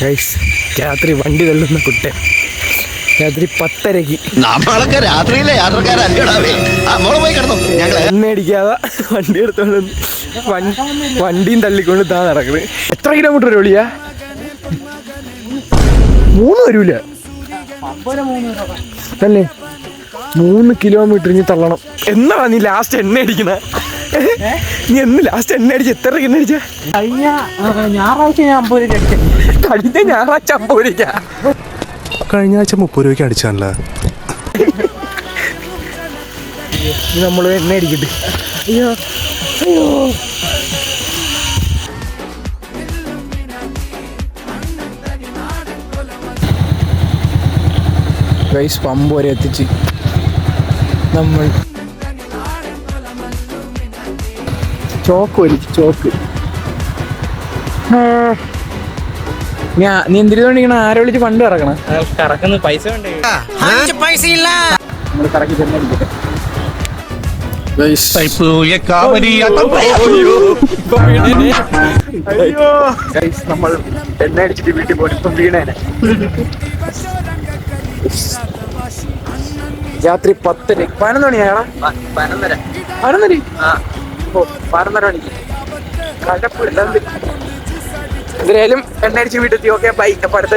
Guys രാത്രി വണ്ടി തള്ളുന്ന കുട്ടൻ. രാത്രി പത്തരക്ക് നമ്മളൊക്കെ രാത്രിയിലെ യാത്രക്കാരല്ലേടാവേ നമ്മൾ പോയി കിടന്നു. ഞങ്ങൾ. എണ്ണ അടിക്കാതെ വണ്ടി എടുത്തോണ്ട് വണ്ടിയും തള്ളിക്കൊണ്ട് താ നടക്കുന്നത് എത്ര കിലോമീറ്റർ ഒളിയാ മൂന്ന് വരൂല. അല്ലേ മൂന്ന് കിലോമീറ്റർ ഇനി തള്ളണം. എന്നാണ് നീ ലാസ്റ്റ് എണ്ണ അടിക്കണ? നീ എന്ന് ലാസ്റ്റ് എണ്ണ അടിച്ച് എത്ര എണ്ണ അടിച്ച? കഴിഞ്ഞ ഞായറാഴ്ച ഞാൻ അമ്പത് രൂപ അടിച്ചു. കഴിഞ്ഞ ഞായറാഴ്ച അമ്പോരിക്ക കഴിഞ്ഞ ആഴ്ച മുപ്പത് രൂപയ്ക്ക് അടിച്ചാണല്ലോ. നമ്മൾ എണ്ണ അടിക്കട്ടെ. അയ്യോ അയ്യോ. ഗൈസ് പമ്പ് വരെ എത്തിച്ച്. നമ്മൾ ചോക്ക് വലിച്ചു ചോക്ക്. ആ. ഞാ നീ എന്തിരി ആരെ വിളിച്ച് ഫണ്ട് കറക്കണം? കറക്കുന്ന പൈസ നമ്മൾ കറക്കി അയ്യോ. ഗൈസ് നമ്മൾ എണ്ണ അടിച്ചിട്ട് വീട്ടിൽ പോയി. ഇപ്പം വീണേനെ. രാത്രി പത്തര പതിനൊന്ന് മണിയാണോ പതിനൊന്നര. പതിനൊന്നര? ആ. പതിനൊന്നര മണിക്ക് കഴപ്പില്ല എന്തായാലും എണ്ണ അടിച്ച് വീട്ടിൽ ഓക്കെ ബൈ അപ്പൊ അടുത്ത.